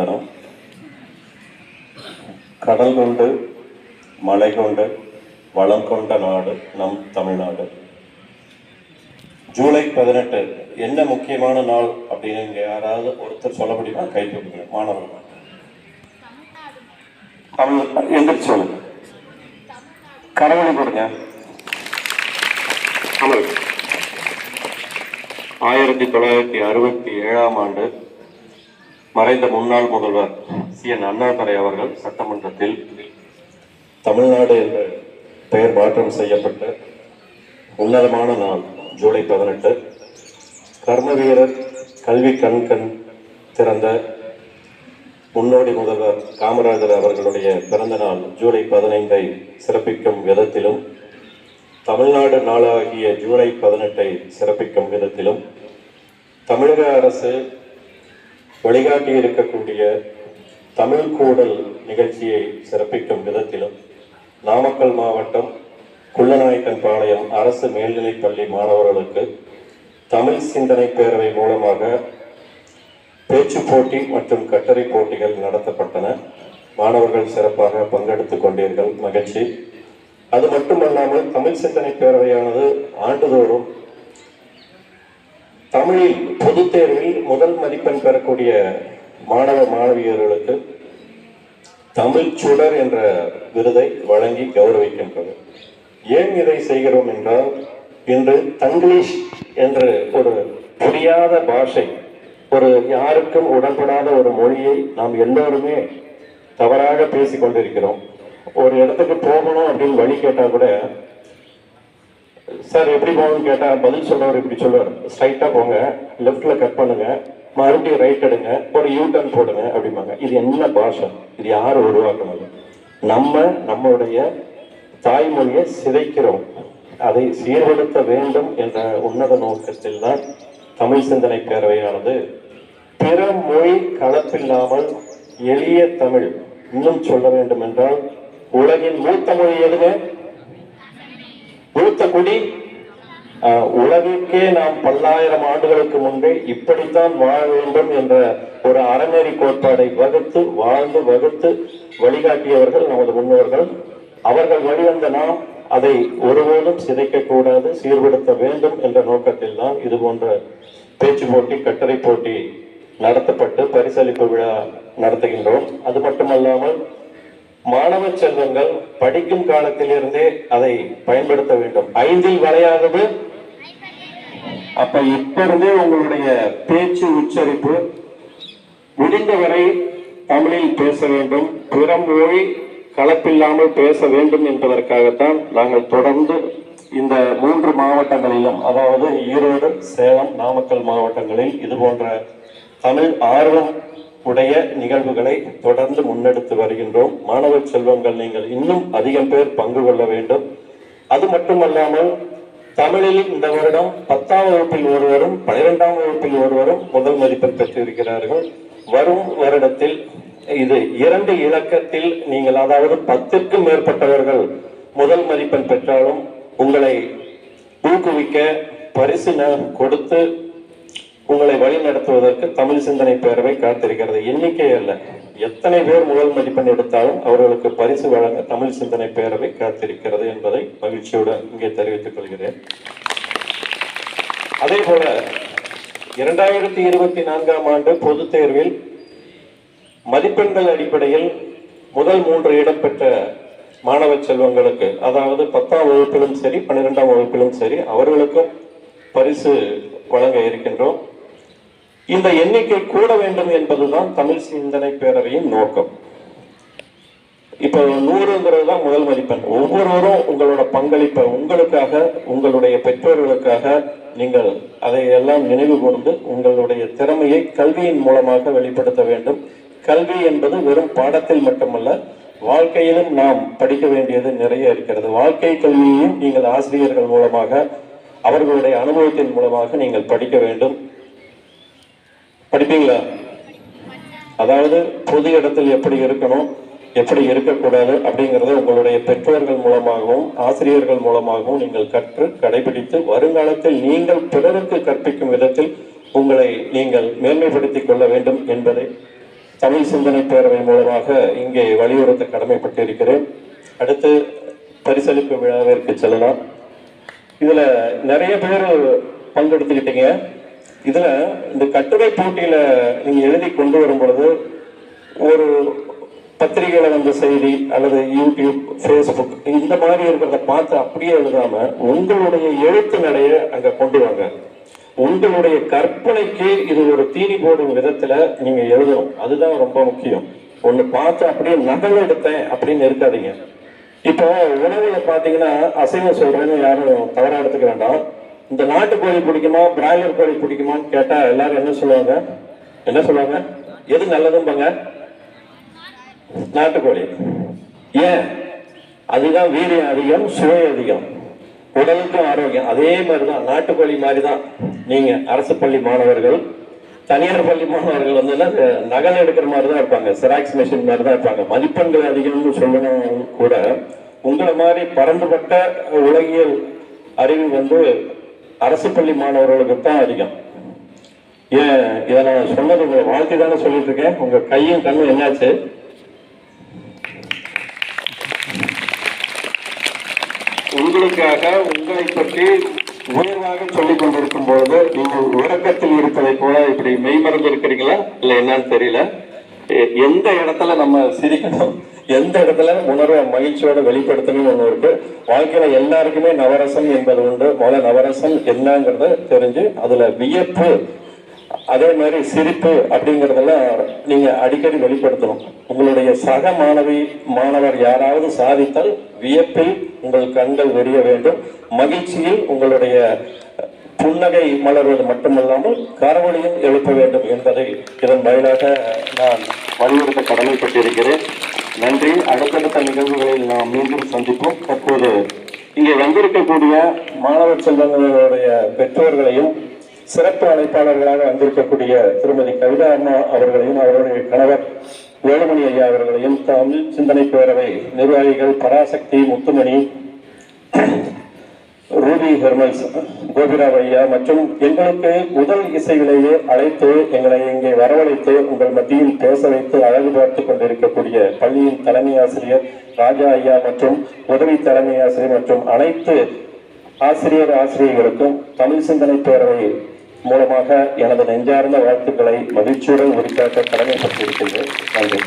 வந்தனம் கடல் கொண்டு மலை கொண்டு வளம் கொண்ட நாடு நம் தமிழ்நாடு. ஜூலை பதினெட்டு என்ன முக்கியமான நாள் அப்படின்னு யாராவது ஒருத்தர் சொல்ல முடியுமா? கை தூக்குங்க மாணவர்கள். தமிழ் எந்திரிச்சு சொல்லுங்க. கடவுளை கொடுங்க ஆயிரத்தி தொள்ளாயிரத்தி அறுபத்தி ஏழாம் ஆண்டு மறைந்த முன்னாள் முதல்வர் சி. என். அண்ணாதுரை அவர்கள் சட்டமன்றத்தில் தமிழ்நாடு என்று பெயர் மாற்றம் செய்யப்பட்ட உன்னதமான நாள் ஜூலை பதினெட்டு. கர்ம வீரர் கல்வி கண் கண் திறந்த முன்னோடி முதல்வர் காமராஜர் அவர்களுடைய பிறந்த நாள் ஜூலை பதினைந்தை சிறப்பிக்கும் விதத்திலும் தமிழ்நாடு நாளாகிய ஜூலை பதினெட்டை சிறப்பிக்கும் விதத்திலும் தமிழக அரசு வழிகாட்டி இருக்கக்கூடிய தமிழ் கூடல் நிகழ்ச்சியை சிறப்பிக்கும் விதத்திலும் நாமக்கல் மாவட்டம் குள்ளநாயக்கன் பாளையம் அரசு மேல்நிலைப் பள்ளி மாணவர்களுக்கு தமிழ் சிந்தனை பேரவை மூலமாக பேச்சு போட்டி மற்றும் கட்டுரை போட்டிகள் நடத்தப்பட்டன. மாணவர்கள் சிறப்பாக பங்கெடுத்துக் கொண்டீர்கள். மகிழ்ச்சி. அது மட்டுமல்லாமல் தமிழ் சிந்தனை பேரவையானது ஆண்டுதோறும் தமிழில் பொதுத் தேர்வில் முதல் மதிப்பெண் பெறக்கூடிய மாணவ மாணவியர்களுக்கு தமிழ் சுடர் என்ற விருதை வழங்கி கௌரவிக்கின்றது. ஏன் இதை செய்கிறோம் என்றால் இன்று தங்கிலீஷ் என்று ஒரு புரியாத பாஷை ஒரு யாருக்கும் உடன்படாத ஒரு மொழியை நாம் எல்லோருமே தவறாக பேசி கொண்டிருக்கிறோம். ஒரு இடத்துக்கு போகணும் அப்படின்னு வழி கேட்டால் கூட சார் எப்படி போகணும்னு கேட்டா பதில் சொல்றவர் இப்படி சொல்லுவார். ஸ்ட்ரைட்டா போங்க லெஃப்ட்ல கட் பண்ணுங்க மறுபடியும் ரைட் எடுங்க ஒரு யூ டர்ன் போடுங்க அப்படிம்பாங்க. இது என்ன பாஷை? இது யார் உருவாக்குனது? நம்ம நம்மளுடைய தாய்மொழியை சிதைக்கிறோம். அதை சீர்படுத்த வேண்டும் என்ற உன்னத நோக்கத்தில் தான் தமிழ் சிந்தனை பேரவையானது. பிற மொழி கலப்பில்லாமல் எளிய தமிழ் இன்னும் சொல்ல வேண்டும் என்றால் உலகின் மூத்த மொழி எதுங்க? மூத்த குடி ஆஹ், உலகிற்கே நாம் பல்லாயிரம் ஆண்டுகளுக்கு முன்பே இப்படித்தான் வாழ வேண்டும் என்ற ஒரு அறநெறி கோட்பாடை வகுத்து வாழ்ந்து வகுத்து வழிகாட்டியவர்கள் நமது முன்னோர்கள். அவர்கள் வழிவந்த நாம் அதை ஒருபோதும் சிதைக்கக்கூடாது சீர்படுத்த வேண்டும் என்ற நோக்கத்தில் தான் இது போன்ற பேச்சு போட்டி கட்டுரை போட்டி நடத்தப்பட்டு பரிசளிப்பு விழா நடத்துகின்றோம். அது மட்டுமல்லாமல் மாணவ செல்வங்கள் படிக்கும் காலத்திலிருந்தே அதை பயன்படுத்த வேண்டும். ஐந்தில் வரையாதது அப்ப இப்ப இருந்தே உங்களுடைய பேச்சு உச்சரிப்பு முடிந்தவரை தமிழில் பேச வேண்டும். பிற மொழி கலப்பில்லாமல் பேச வேண்டும் என்பதற்காகத்தான் நாங்கள் தொடர்ந்து இந்த மூன்று மாவட்டங்களிலும் அதாவது ஈரோடு சேலம் நாமக்கல் மாவட்டங்களில் இது போன்ற தமிழ் ஆர்வம் உடைய நிகழ்வுகளை தொடர்ந்து முன்னெடுத்து வருகின்றோம். மாணவ செல்வங்கள் நீங்கள் இன்னும் அதிகம் பேர் பங்கு கொள்ள வேண்டும். அது மட்டுமல்லாமல் தமிழில் இந்த வருடம் பத்தாம் வகுப்பில் ஒருவரும் பனிரெண்டாம் வகுப்பில் ஒருவரும் முதல் மதிப்பெண் பெற்றிருக்கிறார்கள். வரும் வருடத்தில் இது இரண்டு இலக்கத்தில் நீங்கள் அதாவது பத்திற்கும் மேற்பட்டவர்கள் முதல் மதிப்பெண் பெற்றாலும் உங்களை ஊக்குவிக்க பரிசு கொடுத்து உங்களை வழி நடத்துவதற்கு தமிழ் சிந்தனை பேரவை காத்திருக்கிறது. எண்ணிக்கை அல்ல. எத்தனை பேர் முதல் மதிப்பெண் எடுத்தாலும் அவர்களுக்கு பரிசு வழங்க தமிழ் சிந்தனை பேரவை காத்திருக்கிறது என்பதை மகிழ்ச்சியுடன் இங்கே தெரிவித்துக் கொள்கிறேன். அதே போல இரண்டாயிரத்தி இருபத்தி நான்காம் ஆண்டு பொதுத் தேர்வில் மதிப்பெண்கள் அடிப்படையில் முதல் மூன்று இடம் பெற்ற மாணவ செல்வங்களுக்கு அதாவது பத்தாம் வகுப்பிலும் சரி பன்னிரெண்டாம் வகுப்பிலும் சரி அவர்களுக்கும் பரிசு வழங்க இருக்கின்றோம். இந்த எண்ணிக்கை கூட வேண்டும் என்பதுதான் தமிழ் சிந்தனை பேரவையின் நோக்கம். இப்போ நூறுங்கிறது தான் முதல் மதிப்பெண். ஒவ்வொருவரும் உங்களோட பங்களிப்பை உங்களுக்காக உங்களுடைய பெற்றோர்களுக்காக நீங்கள் அதை எல்லாம் நினைவு கூர்ந்து உங்களுடைய திறமையை கல்வியின் மூலமாக வெளிப்படுத்த வேண்டும். கல்வி என்பது வெறும் பாடத்தில் மட்டுமல்ல வாழ்க்கையிலும் நாம் படிக்க வேண்டியது நிறைய இருக்கிறது. வாழ்க்கை கல்வியையும் நீங்கள் ஆசிரியர்கள் மூலமாக அவர்களுடைய அனுபவத்தின் மூலமாக நீங்கள் படிக்க வேண்டும். படிப்பீங்களா? அதாவது பொது இடத்தில் எப்படி இருக்கணும் எப்படி இருக்கக்கூடாது அப்படிங்கிறத உங்களுடைய பெற்றோர்கள் மூலமாகவும் ஆசிரியர்கள் மூலமாகவும் நீங்கள் கற்று கடைபிடித்து வருங்காலத்தில் நீங்கள் பிறருக்கு கற்பிக்கும் விதத்தில் உங்களை நீங்கள் மேன்மைப்படுத்திக் கொள்ள வேண்டும் என்பதை தமிழ் சிந்தனை பேரவை மூலமாக இங்கே வலியுறுத்த கடமைப்பட்டிருக்கிறேன். அடுத்து பரிசளிப்பு விழாவிற்கு செல்லலாம். இதுல நிறைய பேர் பங்கெடுத்துக்கிட்டீங்க. இதுல இந்த கட்டுரை போட்டியில நீங்க எழுதி கொண்டு வரும் பொழுது ஒரு பத்திரிகையில வந்த செய்தி அல்லது யூடியூப் ஃபேஸ்புக் இந்த மாதிரி இருக்கிறத பார்த்து அப்படியே எழுதாம உங்களுடைய எழுத்து நடைய அங்க கொண்டு வாங்க. உங்களுடைய கற்பனைக்கு இது ஒரு தீனி போடும் விதத்துல நீங்க எழுதணும். அதுதான் ரொம்ப முக்கியம். ஒண்ணு பார்த்து அப்படியே நகல் எடுத்தேன் அப்படின்னு இருக்காதீங்க. இப்போ உணவுல பார்த்தீங்கன்னா அசைவம் சொல்றேன்னு யாரும் தவறா எடுத்துக்க வேண்டாம். இந்த நாட்டுக்கோழி பிடிக்குமா பிராய்லர் கோழி பிடிக்குமான்னு கேட்டா எல்லாரும் என்ன சொல்லுவாங்க? என்ன சொல்லுவாங்க? எது நல்லதும்பாங்க? நாட்டுக்கோழி ஏன்? அதுதான் வீரியம் அதிகம் சுவை அதிகம். உடலுக்கும் ஆரோக்கியம். அதே மாதிரிதான் நாட்டுக்கோழி மாதிரி தான் நீங்க அரசு பள்ளி மாணவர்கள் தனியார் பள்ளி மாணவர்கள் வந்து நகல் எடுக்கிற மாதிரி தான் இருப்பாங்க. செராக்ஸ் மிஷின் மாதிரி தான் இருப்பாங்க. மதிப்பெண்கள் அதிகம்னு சொல்லணும் கூட உங்களை மாதிரி பரந்துபட்ட உலகியல் அறிவு வந்து அரசு பள்ளி மாணவர்களுக்கு தான் அதிகம். ஏன்? இதை நான் சொன்னது உங்களை வாழ்த்தி தானே சொல்லிட்டு இருக்கேன் உங்க கையும் கண்ணும் என்னாச்சு? உங்களுக்காக உங்களை பற்றி உயர்வாக சொல்லிக் கொண்டிருக்கும் பொழுது நீங்கள் உறக்கத்தில் இருப்பதை போல இப்படி மெய்மறந்து இருக்கிறீங்களா? இல்ல என்னன்னு தெரியல. எந்த இடத்துல நம்ம சிரிக்கணும்? எந்த இடத்துல உணர்வை மகிழ்ச்சியோட வெளிப்படுத்தணும் ஒண்ணு இருக்கு. வாழ்க்கையில எல்லாருக்குமே நவரசம் என்பது உண்டு. முதல்ல நவரசம் என்னங்கிறத தெரிஞ்சு அதுல வியப்பு அதே மாதிரி சிரிப்பு அப்படிங்கறதெல்லாம் நீங்க அடிக்கடி வெளிப்படுத்தணும். உங்களுடைய சக மாணவி மாணவர் யாராவது சாதித்தால் வியப்பில் உங்கள் கண்கள் வெறிய வேண்டும். மகிழ்ச்சியில் உங்களுடைய புன்னகை மலர்வது மட்டுமல்லாமல் கரவொலியும் எழுப்ப வேண்டும் என்பதை இதன் வாயிலாக நான் வலியுறுத்த கடமைப்பட்டிருக்கிறேன். நன்றி. அடுத்தடுத்த நிகழ்வுகளில் நாம் மீண்டும் சந்திப்போம். தற்போது இங்கே வந்திருக்கக்கூடிய மாணவர் செல்வங்களுடைய பெற்றோர்களையும் சிறப்பு அழைப்பாளர்களாக வந்திருக்கக்கூடிய திருமதி கவிதா அம்மா அவர்களையும் அவருடைய கணவர் வேலுமணி ஐயா அவர்களையும் தமிழ் சிந்தனை பேரவை நிர்வாகிகள் பராசக்தி முத்துமணி ரூபி ஹெர்மல்ஸ் கோபிராவ் ஐயா மற்றும் எங்களுக்கு முதல் இசையிலேயே அழைத்து எங்களை இங்கே வரவழைத்து உங்கள் மத்தியில் பேச வைத்து அழகு பார்த்து கொண்டிருக்கக்கூடிய பள்ளியின் தலைமை ஆசிரியர் ராஜா ஐயா மற்றும் உதவி தலைமை ஆசிரியர் மற்றும் அனைத்து ஆசிரியர் ஆசிரியர்களுக்கும் தமிழ் சிந்தனை பேரவை மூலமாக எனது நெஞ்சார்ந்த வாழ்த்துக்களை மகிழ்ச்சியுடன் உரித்தாக்க கடமைப்பட்டிருக்கின்றேன். நன்றி.